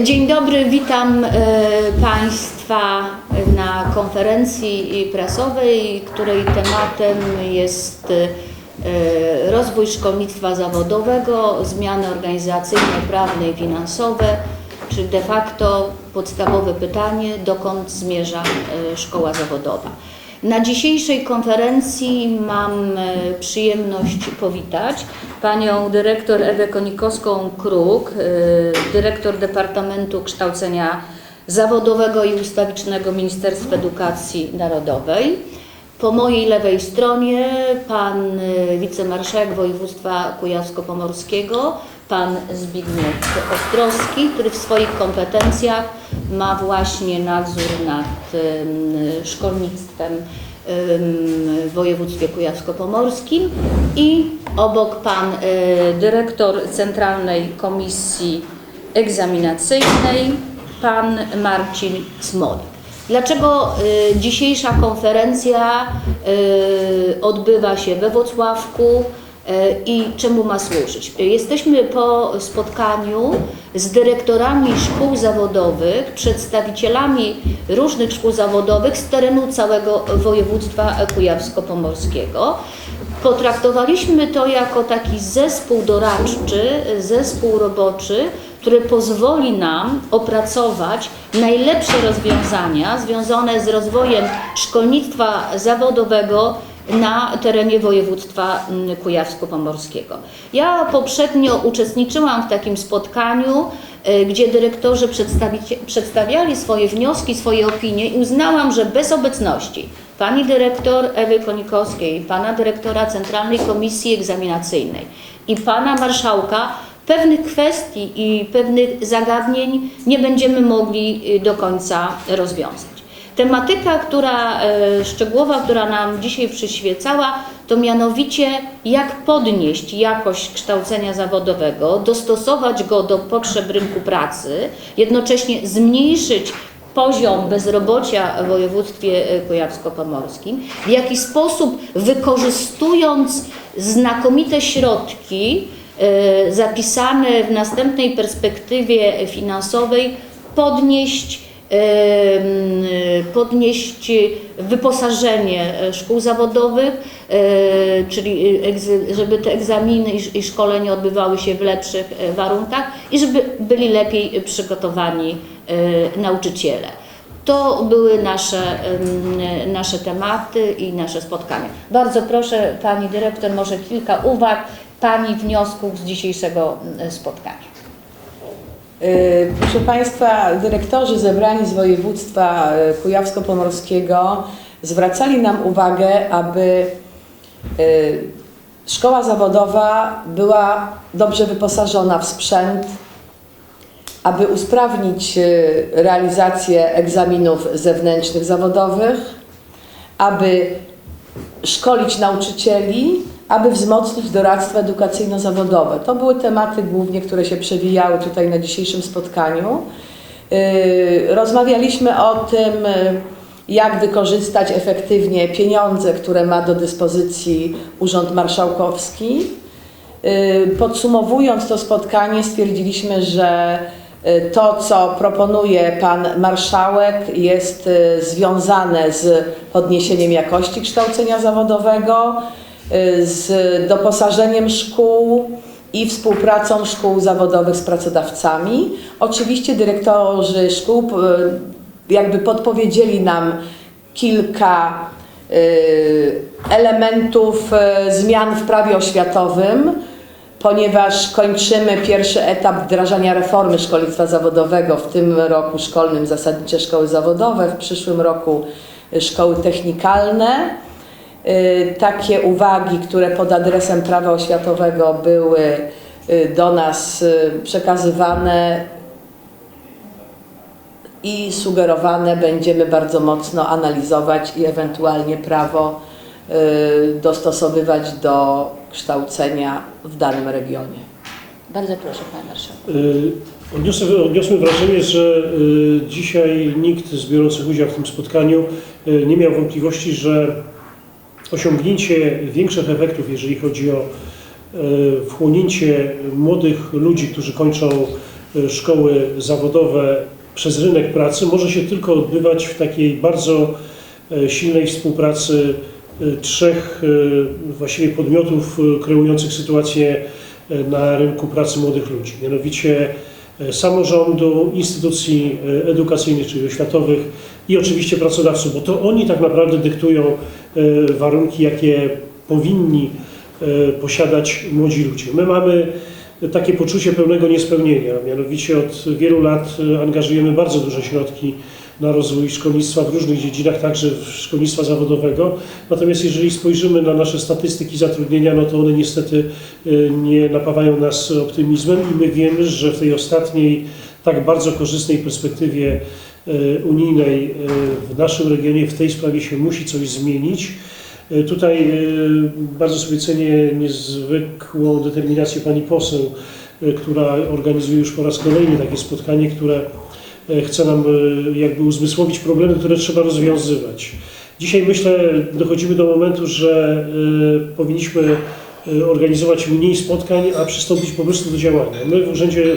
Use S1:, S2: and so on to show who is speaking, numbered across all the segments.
S1: Dzień dobry, witam e, Państwa na konferencji prasowej, której tematem jest e, rozwój szkolnictwa zawodowego, zmiany organizacyjne, prawne i finansowe, czy de facto podstawowe pytanie, dokąd zmierza e, szkoła zawodowa. Na dzisiejszej konferencji mam e, przyjemność powitać panią dyrektor Ewę Konikowską-Kruk, e, dyrektor Departamentu Kształcenia Zawodowego i Ustawicznego Ministerstwa Edukacji Narodowej. Po mojej lewej stronie pan e, wicemarszałek województwa kujawsko-pomorskiego, pan Zbigniew Ostrowski, który w swoich kompetencjach ma właśnie nadzór nad em, szkolnictwem em, w województwie kujawsko-pomorskim i obok pan e, dyrektor Centralnej Komisji Egzaminacyjnej, pan Marcin Smolik. Dlaczego y, dzisiejsza konferencja y, odbywa się we Włocławku i czemu ma służyć? Jesteśmy po spotkaniu z dyrektorami szkół zawodowych, przedstawicielami różnych szkół zawodowych z terenu całego województwa kujawsko-pomorskiego. Potraktowaliśmy to jako taki zespół doradczy, zespół roboczy, który pozwoli nam opracować najlepsze rozwiązania związane z rozwojem szkolnictwa zawodowego na terenie województwa mm, kujawsko-pomorskiego. Ja poprzednio uczestniczyłam w takim spotkaniu, y, gdzie dyrektorzy przedstawiali swoje wnioski, swoje opinie i uznałam, że bez obecności pani dyrektor Ewy Konikowskiej, pana dyrektora Centralnej Komisji Egzaminacyjnej i pana marszałka pewnych kwestii i pewnych zagadnień nie będziemy mogli y, do końca rozwiązać. Tematyka, która e, szczegółowa, która nam dzisiaj przyświecała, to mianowicie jak podnieść jakość kształcenia zawodowego, dostosować go do potrzeb rynku pracy, jednocześnie zmniejszyć poziom bezrobocia w województwie e, kujawsko-pomorskim, w jaki sposób wykorzystując znakomite środki e, zapisane w następnej perspektywie finansowej podnieść podnieść wyposażenie e, szkół zawodowych, e, czyli egzy- żeby te egzaminy i sz- i szkolenia odbywały się w lepszych e, warunkach i żeby byli lepiej przygotowani e, nauczyciele. To były nasze, nasze tematy i nasze spotkania. Bardzo proszę Pani Dyrektor, może kilka uwag Pani wniosków z dzisiejszego spotkania.
S2: Y, Proszę Państwa, dyrektorzy zebrani z województwa y, kujawsko-pomorskiego zwracali nam uwagę, aby y, szkoła zawodowa była dobrze wyposażona w sprzęt, aby usprawnić realizację egzaminów zewnętrznych zawodowych, aby szkolić nauczycieli, aby wzmocnić doradztwo edukacyjno-zawodowe. To były tematy głównie, które się przewijały tutaj na dzisiejszym spotkaniu. Yy, Rozmawialiśmy o tym, yy, jak wykorzystać efektywnie pieniądze, które ma do dyspozycji Urząd Marszałkowski. Yy, Podsumowując to spotkanie, stwierdziliśmy, że to, co proponuje Pan Marszałek, jest związane z podniesieniem jakości kształcenia zawodowego, z doposażeniem szkół i współpracą szkół zawodowych z pracodawcami. Oczywiście dyrektorzy szkół y, jakby podpowiedzieli nam kilka y, elementów y, zmian w prawie oświatowym, ponieważ kończymy pierwszy etap wdrażania reformy szkolnictwa zawodowego w tym roku szkolnym zasadnicze szkoły zawodowe, w przyszłym roku y, szkoły technikalne. Y, Takie uwagi, które pod adresem prawa oświatowego były y, do nas y, przekazywane i sugerowane będziemy bardzo mocno analizować i ewentualnie prawo dostosowywać do kształcenia w danym regionie.
S1: Bardzo proszę Panie Marszałku.
S3: Odniosłem, odniosłem wrażenie, że dzisiaj nikt z biorących udział w tym spotkaniu nie miał wątpliwości, że osiągnięcie większych efektów, jeżeli chodzi o y, wchłonięcie młodych ludzi, którzy kończą e, szkoły zawodowe przez rynek pracy. Może się tylko odbywać w takiej bardzo e, silnej współpracy e, trzech e, właściwie podmiotów e, kreujących sytuację e, na rynku pracy młodych ludzi, mianowicie e, samorządu, instytucji e, edukacyjnych, czyli oświatowych i oczywiście pracodawców, bo to oni tak naprawdę dyktują e, warunki, jakie powinni e, posiadać młodzi ludzie. My mamy takie poczucie pełnego niespełnienia, mianowicie od wielu lat e, angażujemy bardzo duże środki na rozwój szkolnictwa w różnych dziedzinach, także szkolnictwa zawodowego. Natomiast jeżeli spojrzymy na nasze statystyki zatrudnienia, no to one niestety e, nie napawają nas optymizmem i my wiemy, że w tej ostatniej tak bardzo korzystnej perspektywie e, unijnej e, w naszym regionie w tej sprawie się musi coś zmienić. E, Tutaj e, bardzo sobie cenię niezwykłą determinację pani poseł, e, która organizuje już po raz kolejny takie spotkanie, które e, chce nam e, jakby uzmysłowić problemy, które trzeba rozwiązywać. Dzisiaj myślę, dochodzimy do momentu, że e, powinniśmy e, organizować mniej spotkań, a przystąpić po prostu do działania. My w Urzędzie, e,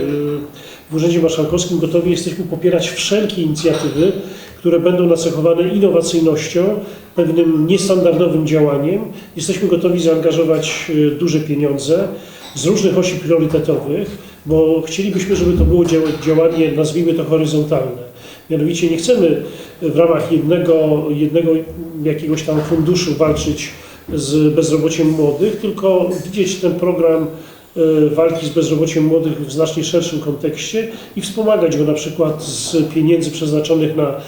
S3: w Urzędzie Marszałkowskim gotowi jesteśmy popierać wszelkie inicjatywy, które będą nacechowane innowacyjnością, pewnym niestandardowym działaniem. Jesteśmy gotowi zaangażować e, duże pieniądze z różnych osi priorytetowych, bo chcielibyśmy, żeby to było dzia- działanie, nazwijmy to horyzontalne. Mianowicie nie chcemy w ramach jednego, jednego jakiegoś tam funduszu walczyć z bezrobociem młodych, tylko widzieć ten program walki z bezrobociem młodych w znacznie szerszym kontekście i wspomagać go na przykład z pieniędzy przeznaczonych na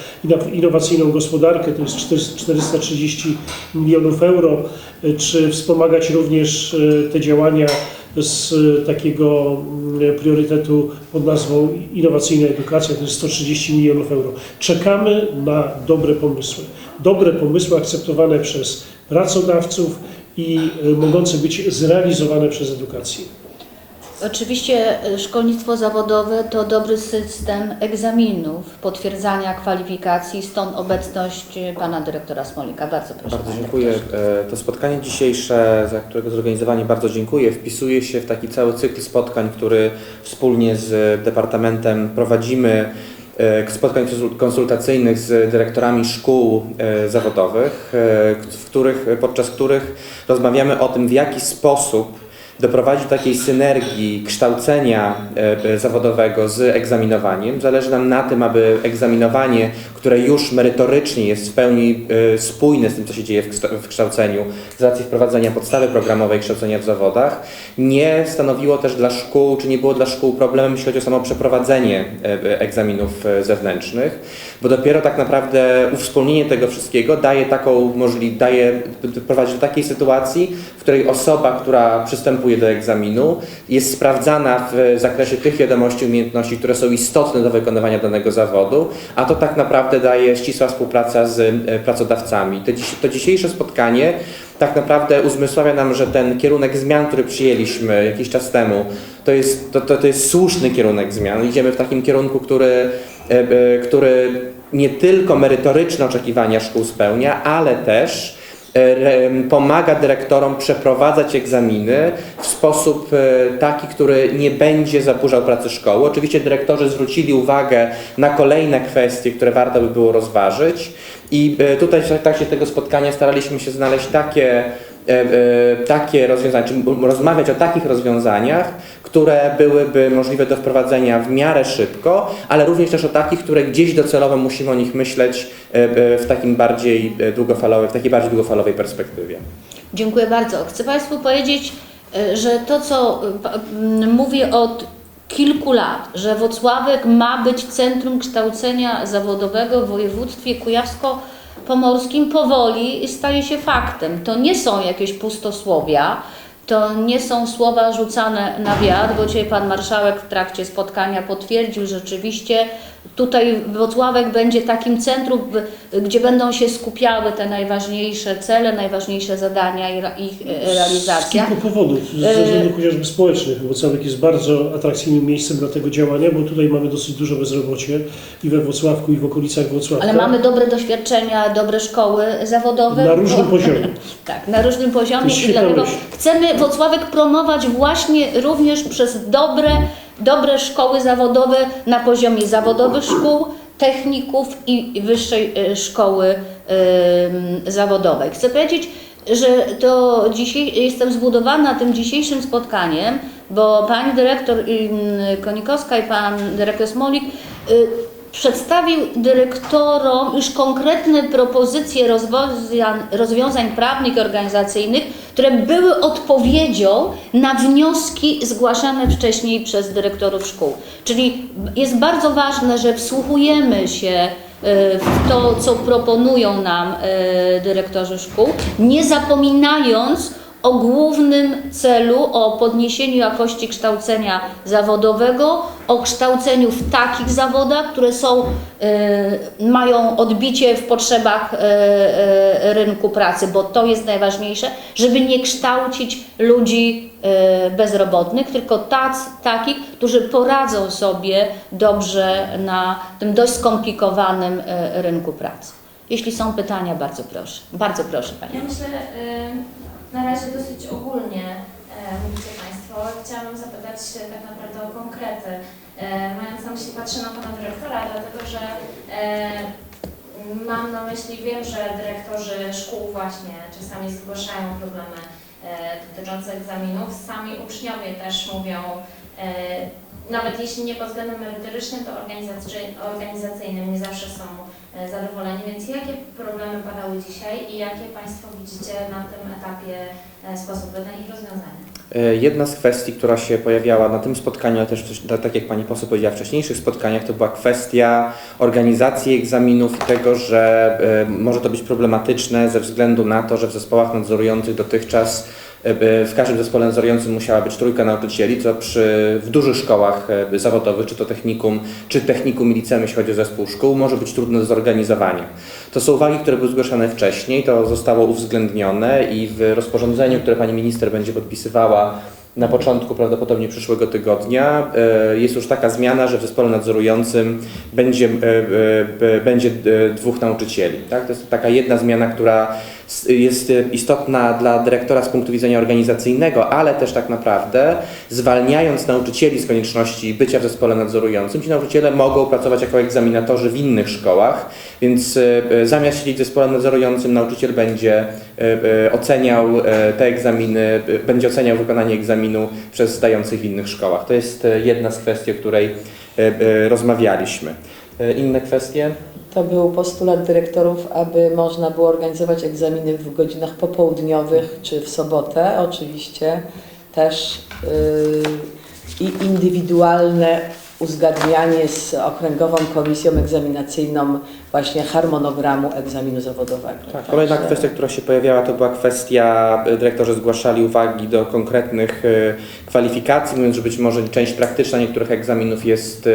S3: innowacyjną gospodarkę, to jest 400 430 milionów euro, e, czy wspomagać również e, te działania z e, takiego mm, priorytetu pod nazwą innowacyjna edukacja, to jest 130 milionów euro. Czekamy na dobre pomysły. Dobre pomysły akceptowane przez pracodawców i e, mogące być zrealizowane przez edukację.
S1: Oczywiście e, szkolnictwo zawodowe to dobry system egzaminów, potwierdzania kwalifikacji, stąd obecność e, pana dyrektora Smolika. Bardzo proszę.
S4: Bardzo dziękuję. E, To spotkanie dzisiejsze, za którego zorganizowanie bardzo dziękuję, wpisuje się w taki cały cykl spotkań, który wspólnie z Departamentem prowadzimy, spotkań konsul- konsultacyjnych z dyrektorami szkół e, zawodowych, e, w których, podczas których rozmawiamy o tym, w jaki sposób doprowadzić do takiej synergii kształcenia e, zawodowego z egzaminowaniem. Zależy nam na tym, aby egzaminowanie, które już merytorycznie jest w pełni e, spójne z tym, co się dzieje w kszta- w kształceniu, z racji wprowadzenia podstawy programowej kształcenia w zawodach, nie stanowiło też dla szkół, czy nie było dla szkół problemem, jeśli chodzi o samo przeprowadzenie e, egzaminów zewnętrznych, bo dopiero tak naprawdę uwspólnienie tego wszystkiego daje taką możliwość, daje, prowadzi do takiej sytuacji, w której osoba, która przystępuje do egzaminu, jest sprawdzana w zakresie tych wiadomości, umiejętności, które są istotne do wykonywania danego zawodu, a to tak naprawdę daje ścisła współpraca z e, pracodawcami. To, dziś, to dzisiejsze spotkanie tak naprawdę uzmysławia nam, że ten kierunek zmian, który przyjęliśmy jakiś czas temu, to jest, to, to, to jest słuszny kierunek zmian. Idziemy w takim kierunku, który, e, e, który nie tylko merytoryczne oczekiwania szkół spełnia, ale też e, pomaga dyrektorom przeprowadzać egzaminy w sposób e, taki, który nie będzie zaburzał pracy szkoły. Oczywiście dyrektorzy zwrócili uwagę na kolejne kwestie, które warto by było rozważyć i e, tutaj w trakcie tego spotkania staraliśmy się znaleźć takie takie rozwiązania, czy rozmawiać o takich rozwiązaniach, które byłyby możliwe do wprowadzenia w miarę szybko, ale również też o takich, które gdzieś docelowo musimy o nich myśleć e, e, w takim bardziej e, długofalowej, w takiej bardziej długofalowej perspektywie.
S1: Dziękuję bardzo. Chcę Państwu powiedzieć, e, że to, co e, mówię od kilku lat, że Wocławek ma być centrum kształcenia zawodowego w województwie kujawsko-pomorskim, powoli staje się faktem. To nie są jakieś pustosłowia, to nie są słowa rzucane na wiatr, bo dzisiaj Pan Marszałek w trakcie spotkania potwierdził rzeczywiście, tutaj Wocławek będzie takim centrum, gdzie będą się skupiały te najważniejsze cele, najważniejsze zadania i ich e,
S3: Z
S1: realizacja.
S3: kilku powodów, z
S1: E,
S3: względów chociażby społecznych. Włocławek jest bardzo atrakcyjnym miejscem dla tego działania, bo tutaj mamy dosyć duże bezrobocie i we Włocławku, i w okolicach Włocławka.
S1: Ale mamy dobre doświadczenia, dobre szkoły zawodowe.
S3: Na różnym
S1: Bo-
S3: poziomie.
S1: Tak, na różnym poziomie i dlatego
S3: myśl.
S1: chcemy Wocławek promować właśnie również przez dobre dobre szkoły zawodowe na poziomie zawodowych szkół, techników i wyższej e, szkoły zawodowej. Chcę powiedzieć, że to dzisiaj jestem zbudowana tym dzisiejszym spotkaniem, bo pani dyrektor Konikowska i pan dyrektor Smolik y, przedstawił dyrektorom już konkretne propozycje rozwiązań, rozwiązań prawnych i organizacyjnych, które były odpowiedzią na wnioski zgłaszane wcześniej przez dyrektorów szkół. Czyli jest bardzo ważne, że wsłuchujemy się y, w to, co proponują nam y, dyrektorzy szkół, nie zapominając o głównym celu, o podniesieniu jakości kształcenia zawodowego, o kształceniu w takich zawodach, które są, y, mają odbicie w potrzebach y, y, rynku pracy, bo to jest najważniejsze, żeby nie kształcić ludzi y, bezrobotnych, tylko tac, takich, którzy poradzą sobie dobrze na tym dość skomplikowanym y, rynku pracy. Jeśli są pytania, bardzo proszę. Bardzo proszę Pani.
S5: Ja myślę, y, na razie dosyć ogólnie e, mówicie Państwo. Chciałabym zapytać tak naprawdę o konkrety. E, Mając na myśli, patrzę na Pana Dyrektora, dlatego że e, mam na myśli, wiem, że dyrektorzy szkół właśnie czasami zgłaszają problemy dotyczące egzaminów. Sami uczniowie też mówią, nawet jeśli nie pod względem merytorycznym, to organizacy- organizacyjnym nie zawsze są e, zadowoleni. Więc jakie problemy padały dzisiaj i jakie Państwo widzicie na tym etapie e, sposoby na ich rozwiązanie?
S4: Jedna z kwestii, która się pojawiała na tym spotkaniu, ale też tak jak Pani poseł powiedziała w wcześniejszych spotkaniach, to była kwestia organizacji egzaminów i tego, że e, może to być problematyczne ze względu na to, że w zespołach nadzorujących dotychczas w każdym zespole nadzorującym musiała być trójka nauczycieli, co przy, w dużych szkołach e, zawodowych, czy to technikum, czy technikum i liceum, jeśli chodzi o zespół szkół, może być trudne do zorganizowania. To są uwagi, które były zgłaszane wcześniej, to zostało uwzględnione i w rozporządzeniu, które Pani Minister będzie podpisywała na początku prawdopodobnie przyszłego tygodnia e, jest już taka zmiana, że w zespole nadzorującym będzie, e, e, będzie e, dwóch nauczycieli. Tak? To jest taka jedna zmiana, która jest e, istotna dla dyrektora z punktu widzenia organizacyjnego, ale też tak naprawdę zwalniając nauczycieli z konieczności bycia w zespole nadzorującym, ci nauczyciele mogą pracować jako egzaminatorzy w innych szkołach, więc e, e, zamiast siedzieć w zespole nadzorującym, nauczyciel będzie oceniał te egzaminy, będzie oceniał wykonanie egzaminu przez zdających w innych szkołach. To jest jedna z kwestii, o której rozmawialiśmy. Inne kwestie?
S2: To był postulat dyrektorów, aby można było organizować egzaminy w godzinach popołudniowych czy w sobotę. Oczywiście też yy, i indywidualne uzgadnianie z Okręgową Komisją Egzaminacyjną właśnie harmonogramu egzaminu zawodowego.
S4: Tak, kolejna
S2: Także-
S4: kwestia, która się pojawiała, to była kwestia, dyrektorzy zgłaszali uwagi do konkretnych e, kwalifikacji, mówiąc, że być może część praktyczna niektórych egzaminów jest e,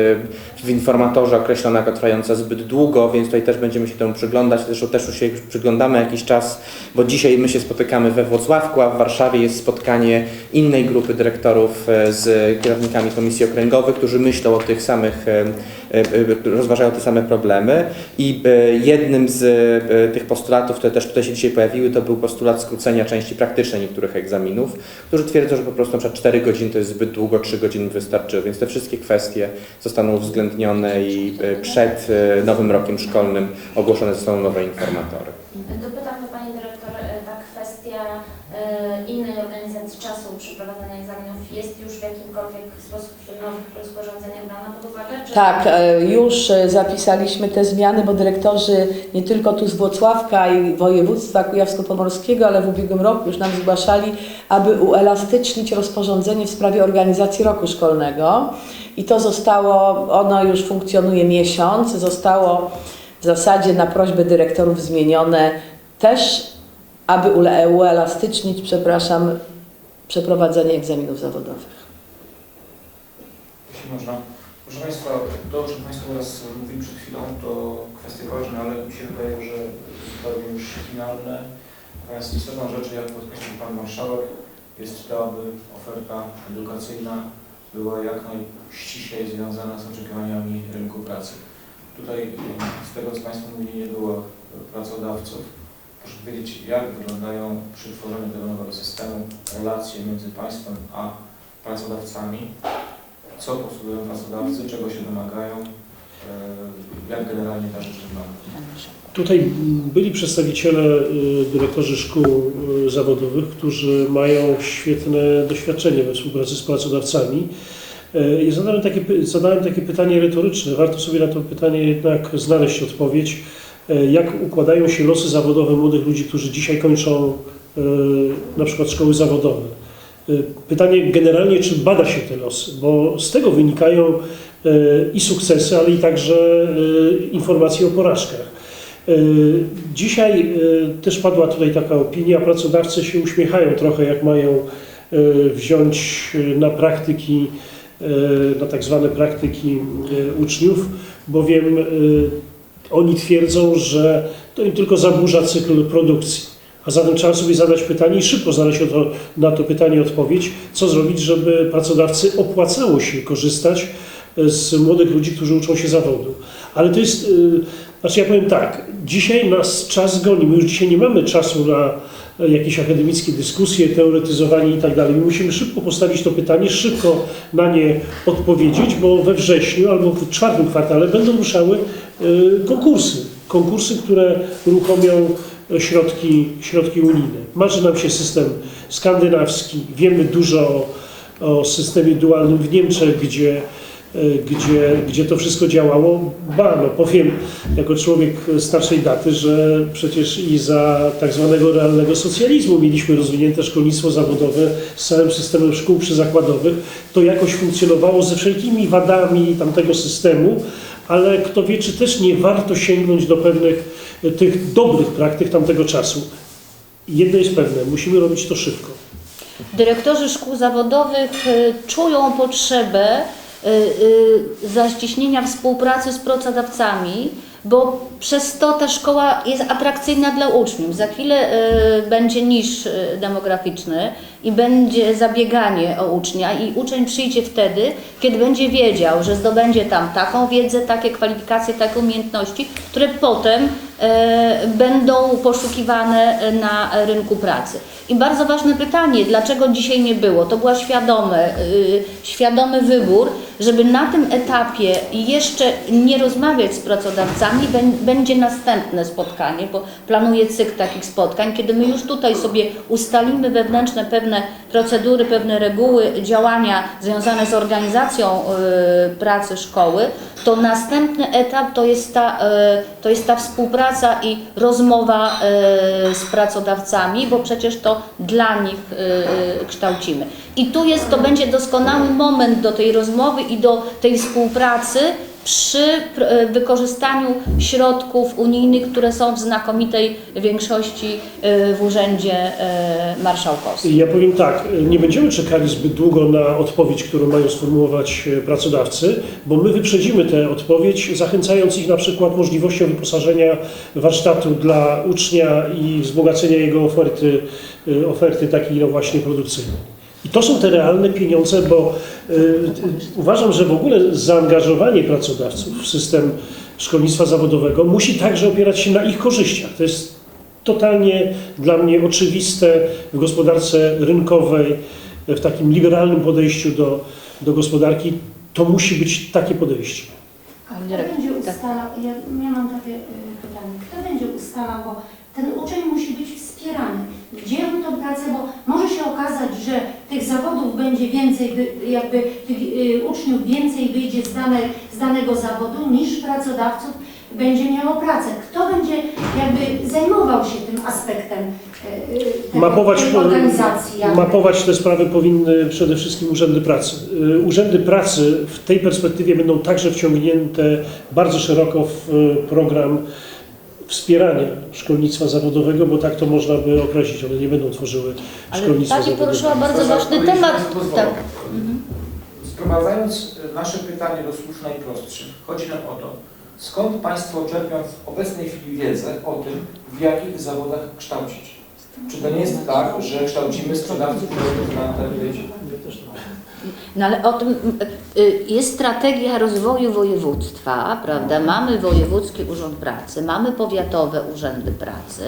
S4: w informatorze określona jako trwająca zbyt długo, więc tutaj też będziemy się temu przyglądać. Zresztą też już się przyglądamy jakiś czas, bo dzisiaj my się spotykamy we Włocławku, a w Warszawie jest spotkanie innej grupy dyrektorów e, z kierownikami komisji okręgowych, którzy myślą o tych samych, e, e, rozważają te same problemy. I e, jednym z tych postulatów, które też tutaj się dzisiaj pojawiły, to był postulat skrócenia części praktycznej niektórych egzaminów, którzy twierdzą, że po prostu na przykład 4 godziny to jest zbyt długo, 3 godziny wystarczyły, więc te wszystkie kwestie zostaną uwzględnione i przed nowym rokiem szkolnym ogłoszone zostaną nowe informatory.
S5: Dopytam do Pani Dyrektor, e, ta kwestia e, innej organizacji czasu przeprowadzania egzaminów jest już w jakimkolwiek sposób w nowych rozporządzeniach brana pod uwagę? Czy
S2: Tak, e, już e, zapisaliśmy te zmiany, bo dyrektorzy nie tylko tu z Włocławka i województwa kujawsko-pomorskiego, ale w ubiegłym roku już nam zgłaszali, aby uelastycznić rozporządzenie w sprawie organizacji roku szkolnego. I to zostało, ono już funkcjonuje miesiąc, zostało w zasadzie na prośbę dyrektorów zmienione też, aby uelastycznić, przepraszam, przeprowadzenie egzaminów zawodowych.
S6: Jeśli można. Proszę Państwa, to o czym Państwo teraz mówili przed chwilą, to kwestie ważne, ale mi się wydaje, że zupełnie już finalne. Natomiast istotną rzeczą, jak podkreślił Pan Marszałek, jest to, aby oferta edukacyjna była jak najściślej związana z oczekiwaniami rynku pracy. Tutaj z tego, co Państwo mówili, nie było pracodawców. Proszę powiedzieć, jak wyglądają przy tworzeniu tego nowego systemu relacje między Państwem a pracodawcami, co postulują pracodawcy, czego się domagają, e, jak generalnie ta rzecz wygląda.
S3: Tutaj byli przedstawiciele, y, dyrektorzy szkół y, zawodowych, którzy mają świetne doświadczenie we współpracy z pracodawcami. Y, I zadałem takie, zadałem takie pytanie retoryczne. Warto sobie na to pytanie jednak znaleźć odpowiedź. Y, Jak układają się losy zawodowe młodych ludzi, którzy dzisiaj kończą y, na przykład szkoły zawodowe? Y, Pytanie generalnie, czy bada się te losy, bo z tego wynikają i sukcesy, ale i także informacje o porażkach. Dzisiaj też padła tutaj taka opinia, pracodawcy się uśmiechają trochę, jak mają wziąć na praktyki, na tak zwane praktyki uczniów, bowiem oni twierdzą, że to im tylko zaburza cykl produkcji. A zatem trzeba sobie zadać pytanie i szybko znaleźć na to pytanie odpowiedź, co zrobić, żeby pracodawcy opłacało się korzystać y, z młodych ludzi, którzy uczą się zawodu. Ale to jest, y, znaczy ja powiem tak, dzisiaj nas czas goni, my już dzisiaj nie mamy czasu na e, jakieś akademickie dyskusje, teoretyzowanie i tak dalej. My musimy szybko postawić to pytanie, szybko na nie odpowiedzieć, bo we wrześniu albo w czwartym kwartale będą ruszały konkursy. Konkursy, które uruchomią środki, środki unijne. Marzy nam się system skandynawski, wiemy dużo o, o systemie dualnym w Niemczech, gdzie y, gdzie, gdzie to wszystko działało. Ba, no powiem jako człowiek starszej daty, że przecież i za tak zwanego realnego socjalizmu mieliśmy rozwinięte szkolnictwo zawodowe z całym systemem szkół przyzakładowych. To jakoś funkcjonowało ze wszelkimi wadami tamtego systemu, ale kto wie, czy też nie warto sięgnąć do pewnych y, tych dobrych praktyk tamtego czasu. Jedno jest pewne, musimy robić to szybko.
S1: Dyrektorzy szkół zawodowych y, czują potrzebę y, zaściśnienia współpracy z pracodawcami, bo przez to ta szkoła jest atrakcyjna dla uczniów. Za chwilę będzie niż demograficzny i będzie zabieganie o ucznia i uczeń przyjdzie wtedy, kiedy będzie wiedział, że zdobędzie tam taką wiedzę, takie kwalifikacje, takie umiejętności, które potem e, będą poszukiwane na rynku pracy. I bardzo ważne pytanie, dlaczego dzisiaj nie było? To była świadome, y, świadomy wybór, żeby na tym etapie jeszcze nie rozmawiać z pracodawcami, bę- będzie następne spotkanie, bo planuję cykl takich spotkań, kiedy my już tutaj sobie ustalimy wewnętrzne pewne procedury, pewne reguły działania związane z organizacją y, pracy szkoły, to następny etap to jest ta, y, to jest ta współpraca i rozmowa y, z pracodawcami, bo przecież to dla nich kształcimy. I tu jest, to będzie doskonały moment do tej rozmowy i do tej współpracy przy pr- e, wykorzystaniu środków unijnych, które są w znakomitej większości e, w Urzędzie e, Marszałkowskim.
S3: Ja powiem tak, nie będziemy czekali zbyt długo na odpowiedź, którą mają sformułować pracodawcy, bo my wyprzedzimy tę odpowiedź, zachęcając ich na przykład możliwością wyposażenia warsztatu dla ucznia i wzbogacenia jego oferty, oferty takiej no właśnie produkcyjnej. I to są te realne pieniądze, bo y, y, uważam, że w ogóle zaangażowanie pracodawców w system szkolnictwa zawodowego musi także opierać się na ich korzyściach. To jest totalnie dla mnie oczywiste w gospodarce rynkowej, w takim liberalnym podejściu do, do gospodarki. To musi być takie podejście.
S7: A kto będzie ustalał, ja, ja mam takie y, pytanie, kto będzie ustalał, bo ten uczeń musi być wspierany. Gdzie on tą pracę, bo może się okazać, że tych zawodów będzie więcej, jakby tych y, uczniów więcej wyjdzie z, dane, z danego zawodu niż pracodawców będzie miało pracę. Kto będzie jakby zajmował się tym aspektem tego,
S3: Mapować,
S7: tej organizacji? jakby?
S3: mapować te sprawy powinny przede wszystkim urzędy pracy. Y, Urzędy pracy w tej perspektywie będą także wciągnięte bardzo szeroko w y, program wspierania szkolnictwa zawodowego, bo tak to można by określić. One nie będą tworzyły
S1: Ale
S3: szkolnictwa
S1: Pani
S3: zawodowego.
S1: poruszyła bardzo ważny temat.
S6: pozwolą.
S1: Tak.
S6: Sprowadzając e, nasze pytanie do słów najprostszych, chodzi nam o to, skąd Państwo czerpią w obecnej chwili wiedzę o tym, w jakich zawodach kształcić? Czy to nie jest tak, że kształcimy sprzedawców produktów na internecie?
S1: No ale o tym y, jest strategia rozwoju województwa, prawda? Mamy Wojewódzki Urząd Pracy, mamy powiatowe urzędy pracy.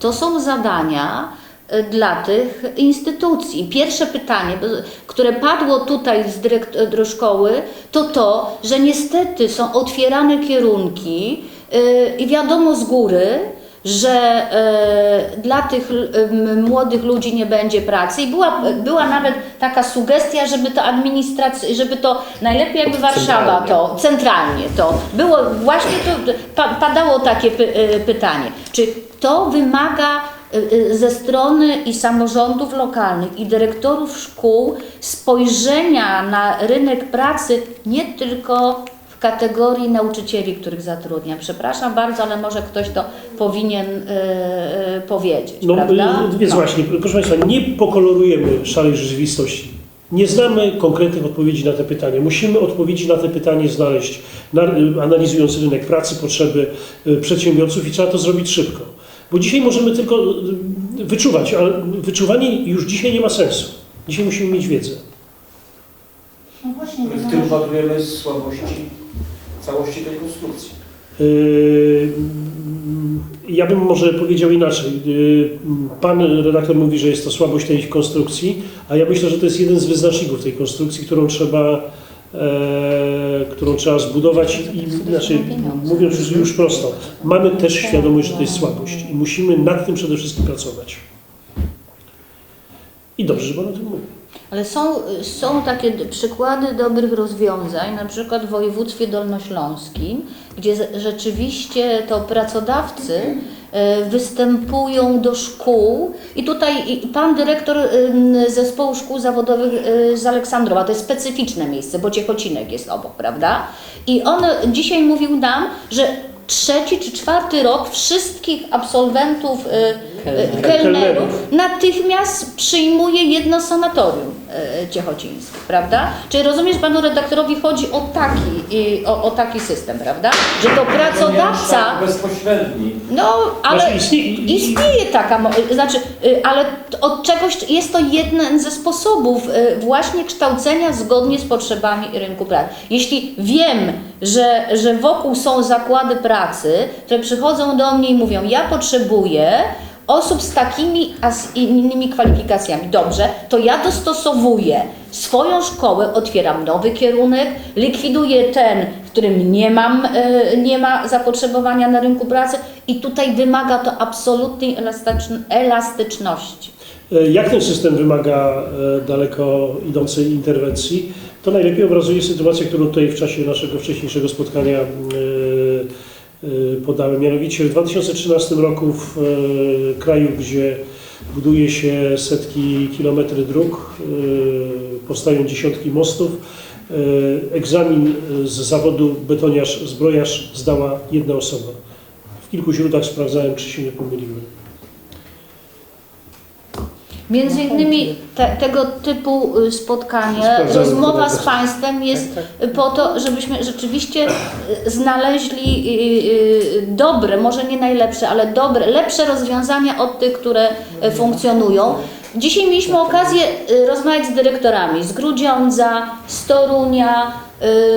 S1: To są zadania, y, dla tych instytucji. Pierwsze pytanie, które padło tutaj z dyrektor szkoły, to to, że niestety są otwierane kierunki y, i wiadomo z góry, że e, dla tych młodych ludzi nie będzie pracy. I była, była nawet taka sugestia, żeby to administracja, żeby to najlepiej jakby Warszawa to centralnie to. Było właśnie to pa, padało takie py, e, pytanie, czy to wymaga e, ze strony i samorządów lokalnych i dyrektorów szkół spojrzenia na rynek pracy nie tylko kategorii nauczycieli, których zatrudniam. Przepraszam bardzo, ale może ktoś to powinien e, e, powiedzieć,
S3: No,
S1: prawda?
S3: y, więc
S1: No.
S3: właśnie, proszę Państwa, nie pokolorujemy szarej rzeczywistości. Nie znamy konkretnych odpowiedzi na te pytania. Musimy odpowiedzi na te pytanie znaleźć, na, y, analizując rynek pracy, potrzeby y, przedsiębiorców i trzeba to zrobić szybko. Bo dzisiaj możemy tylko y, wyczuwać, ale wyczuwanie już dzisiaj nie ma sensu. Dzisiaj musimy mieć wiedzę.
S7: No właśnie,
S6: W tym
S7: zależy.
S6: patrujemy słabości całości tej konstrukcji.
S3: Yy, Ja bym może powiedział inaczej. Yy, Pan redaktor mówi, że jest to słabość tej konstrukcji, a ja myślę, że to jest jeden z wyznaczników tej konstrukcji, którą trzeba, e, którą trzeba zbudować. I, znaczy, mówiąc już, już prosto, mamy też świadomość, że to jest słabość i musimy nad tym przede wszystkim pracować. I dobrze, że Pan o tym mówi.
S1: Ale są, są takie przykłady dobrych rozwiązań, na przykład w województwie dolnośląskim, gdzie rzeczywiście to pracodawcy e, występują do szkół i tutaj pan dyrektor zespołu szkół zawodowych y, z Aleksandrowa, to jest specyficzne miejsce, bo Ciechocinek jest obok, prawda? I on dzisiaj mówił nam, że trzeci czy czwarty rok wszystkich absolwentów y, kelnerów natychmiast przyjmuje jedno sanatorium e, ciechocińskie, prawda? Czyli rozumiesz, panu redaktorowi chodzi o taki, o, o taki system, prawda? Że to pracodawca,
S6: Bezpośredni.
S1: no ale
S3: Znaczy, istnieje-
S1: istnieje taka, znaczy, y, ale od czegoś, jest to jeden ze sposobów y, właśnie kształcenia zgodnie z potrzebami rynku pracy. Jeśli wiem, że, że wokół są zakłady pracy, które przychodzą do mnie i mówią, ja potrzebuję osób z takimi, a z innymi kwalifikacjami. Dobrze, to ja dostosowuję swoją szkołę, otwieram nowy kierunek, likwiduję ten, w którym nie mam, e, nie ma zapotrzebowania na rynku pracy i tutaj wymaga to absolutnej elastyczn- elastyczności.
S3: E, Jak ten system wymaga e, daleko idącej interwencji, to najlepiej obrazuje sytuację, którą tutaj w czasie naszego wcześniejszego spotkania podałem. Mianowicie w 2013 roku w e, kraju, gdzie buduje się setki kilometry dróg, e, powstają dziesiątki mostów, egzamin z zawodu betoniarz, zbrojarz zdała jedna osoba. W kilku źródłach sprawdzałem, czy się nie pomyliłem.
S1: Między innymi te, tego typu y, spotkanie, rozmowa z Państwem jest po to, żebyśmy rzeczywiście y, znaleźli y, dobre, może nie najlepsze, ale dobre, lepsze rozwiązania od tych, które funkcjonują. Dzisiaj mieliśmy okazję y, rozmawiać z dyrektorami z Grudziądza, z Torunia,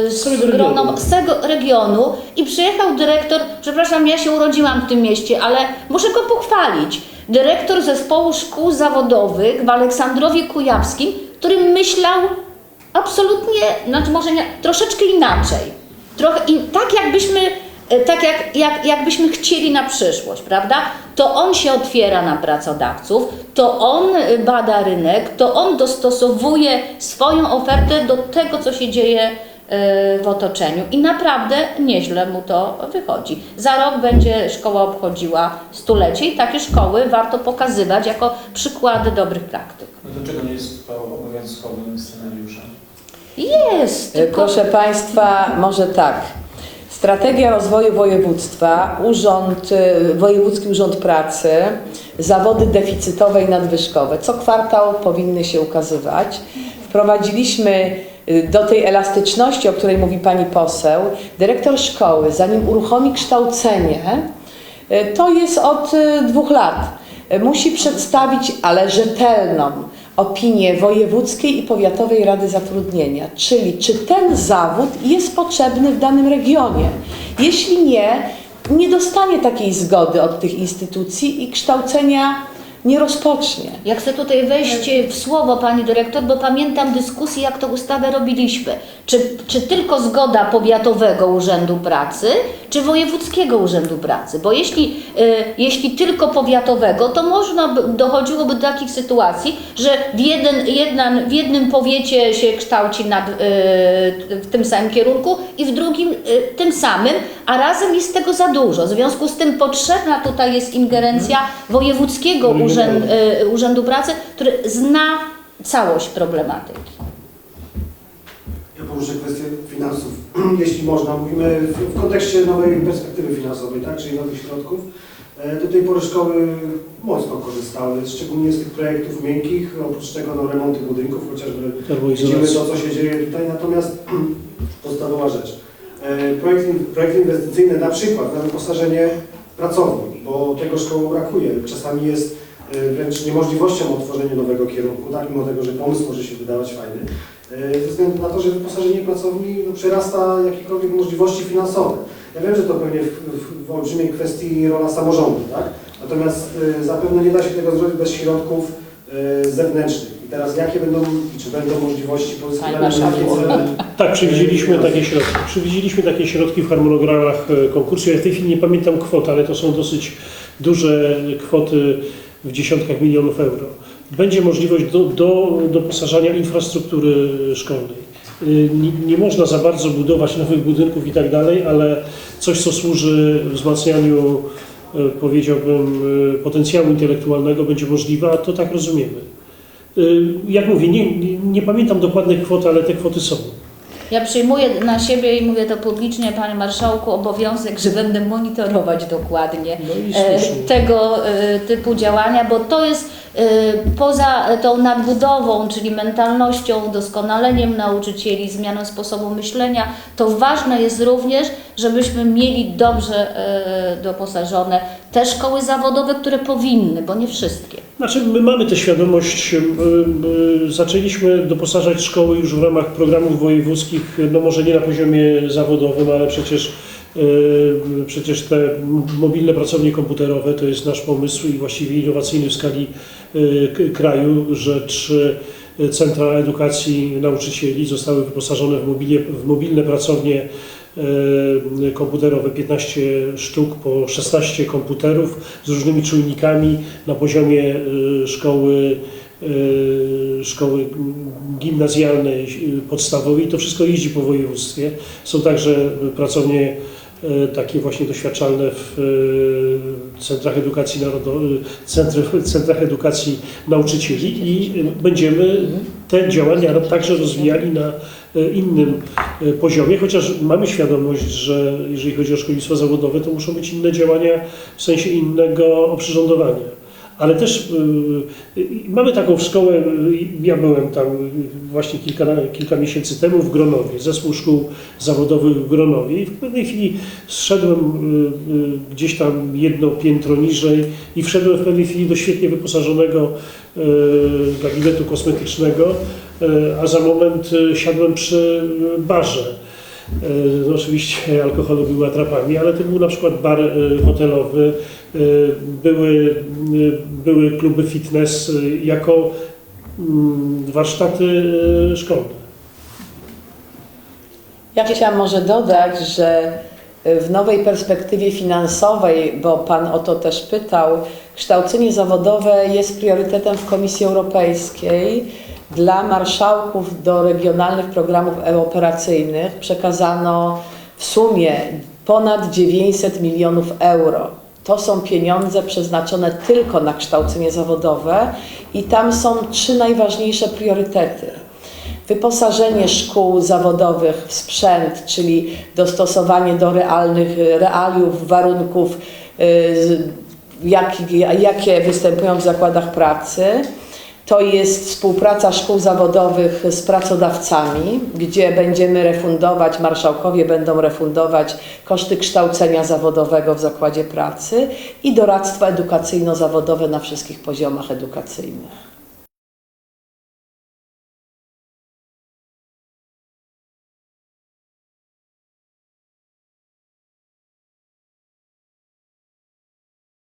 S1: z,
S3: regionu.
S1: z tego regionu i przyjechał dyrektor, przepraszam, ja się urodziłam w tym mieście, ale muszę go pochwalić. Dyrektor zespołu szkół zawodowych w Aleksandrowie Kujawskim, który myślał absolutnie, znaczy może nie, troszeczkę inaczej. Trochę in, tak jakbyśmy, e, tak jak, jak, jakbyśmy chcieli na przyszłość, prawda? To on się otwiera na pracodawców, to on e, bada rynek, to on dostosowuje swoją ofertę do tego, co się dzieje w otoczeniu i naprawdę nieźle mu to wychodzi. Za rok będzie szkoła obchodziła stulecie i takie szkoły warto pokazywać jako przykłady dobrych praktyk.
S6: No Dlaczego nie jest to obowiązkowym scenariuszem?
S1: Jest!
S2: E, Proszę Państwa, może tak. Strategia rozwoju województwa, urząd, e, Wojewódzki Urząd Pracy, zawody deficytowe i nadwyżkowe. Co kwartał powinny się ukazywać. Wprowadziliśmy do tej elastyczności, o której mówi Pani poseł, dyrektor szkoły, zanim uruchomi kształcenie, e, to jest od e, dwóch lat, musi przedstawić, ale rzetelną, opinię Wojewódzkiej i Powiatowej Rady Zatrudnienia, czyli czy ten zawód jest potrzebny w danym regionie. Jeśli nie, nie dostanie takiej zgody od tych instytucji i kształcenia nie rozpocznie.
S1: Ja chcę tutaj wejść w słowo Pani Dyrektor, bo pamiętam dyskusję, jak tę ustawę robiliśmy. Czy, czy tylko zgoda Powiatowego Urzędu Pracy, czy Wojewódzkiego Urzędu Pracy? Bo jeśli, y, jeśli tylko Powiatowego, to można, by, dochodziłoby do takich sytuacji, że w, jeden, jedna, w jednym powiecie się kształci nad, y, w tym samym kierunku i w drugim y, tym samym, a razem jest tego za dużo. W związku z tym potrzebna tutaj jest ingerencja Wojewódzkiego
S3: Regionalnego.
S1: Urzędu, y, Urzędu Pracy, który zna całość problematyki.
S8: Ja poruszę kwestię finansów, jeśli można. Mówimy w, w kontekście nowej perspektywy finansowej, tak, czyli nowych środków. E, Do tej pory szkoły mocno korzystały, szczególnie z tych projektów miękkich, oprócz tego no, remonty budynków, chociażby widzimy to, co się dzieje tutaj. Natomiast podstawowa rzecz. E, Projekt, projekt inwestycyjny na przykład na wyposażenie pracowni, bo tego szkołom brakuje. Czasami jest wręcz niemożliwością otworzenia nowego kierunku, tak, mimo tego, że pomysł może się wydawać fajny, e, ze względu na to, że wyposażenie pracowni no, przerasta jakiekolwiek możliwości finansowe. Ja wiem, że to pewnie w, w, w olbrzymiej kwestii rola samorządu, tak? Natomiast e, zapewne nie da się tego zrobić bez środków e, zewnętrznych. I teraz jakie będą, i czy będą możliwości pieniędzy?
S3: Tak, przewidzieliśmy takie środki. Przewidzieliśmy takie środki w harmonogramach e, konkursu. Ja w tej chwili nie pamiętam kwot, ale to są dosyć duże kwoty w dziesiątkach milionów euro. Będzie możliwość do, do doposażania infrastruktury szkolnej. Y, Nie, nie można za bardzo budować nowych budynków i tak dalej, ale coś, co służy wzmacnianiu, e, powiedziałbym, e, potencjału intelektualnego będzie możliwe, a to tak rozumiemy. Y, Jak mówię, nie, nie pamiętam dokładnych kwot, ale te kwoty są.
S1: Ja przyjmuję na siebie i mówię to publicznie, Panie Marszałku, obowiązek, że będę monitorować dokładnie
S3: No
S1: e, tego e, typu działania, bo to jest poza tą nadbudową, czyli mentalnością, doskonaleniem nauczycieli, zmianą sposobu myślenia, to ważne jest również, żebyśmy mieli dobrze e, doposażone te szkoły zawodowe, które powinny, bo nie wszystkie.
S3: Znaczy, my mamy tę świadomość, y, y, zaczęliśmy doposażać szkoły już w ramach programów wojewódzkich, no może nie na poziomie zawodowym, ale przecież, y, przecież te mobilne pracownie komputerowe to jest nasz pomysł i właściwie innowacyjny w skali y, k- kraju, że trzy centra edukacji nauczycieli zostały wyposażone w, mobilie, w mobilne pracownie e, komputerowe, 15 sztuk po 16 komputerów z różnymi czujnikami na poziomie szkoły, szkoły gimnazjalnej, e, podstawowej. To wszystko jeździ po województwie. Są także pracownie e, takie właśnie doświadczalne w centrach edukacji centrach, edukacji nauczycieli i będziemy te działania także rozwijali na innym poziomie, chociaż mamy świadomość, że jeżeli chodzi o szkolnictwo zawodowe, to muszą być inne działania w sensie innego oprzyrządowania. Ale też y, y, mamy taką szkołę, y, ja byłem tam y, właśnie kilka, kilka miesięcy temu w Gronowie, zespół szkół zawodowych w Gronowie i w pewnej chwili zszedłem y, gdzieś tam jedno piętro niżej i wszedłem w pewnej chwili do świetnie wyposażonego y, gabinetu kosmetycznego, y, a za moment siadłem przy barze. No oczywiście alkoholu były atrapami, ale to był na przykład bar hotelowy, były, y, były kluby fitness y, jako mm, warsztaty y, szkolne.
S2: Ja chciałam może dodać, że w nowej perspektywie finansowej, bo Pan o to też pytał, kształcenie zawodowe jest priorytetem w Komisji Europejskiej. Dla marszałków do regionalnych programów operacyjnych przekazano w sumie ponad 900 milionów euro. To są pieniądze przeznaczone tylko na kształcenie zawodowe i tam są trzy najważniejsze priorytety wyposażenie szkół zawodowych w sprzęt, czyli dostosowanie do realnych realiów, warunków, y, jak, jakie występują w zakładach pracy. To jest współpraca szkół zawodowych z pracodawcami, gdzie będziemy refundować, marszałkowie będą refundować koszty kształcenia zawodowego w zakładzie pracy i doradztwo edukacyjno-zawodowe na wszystkich poziomach edukacyjnych.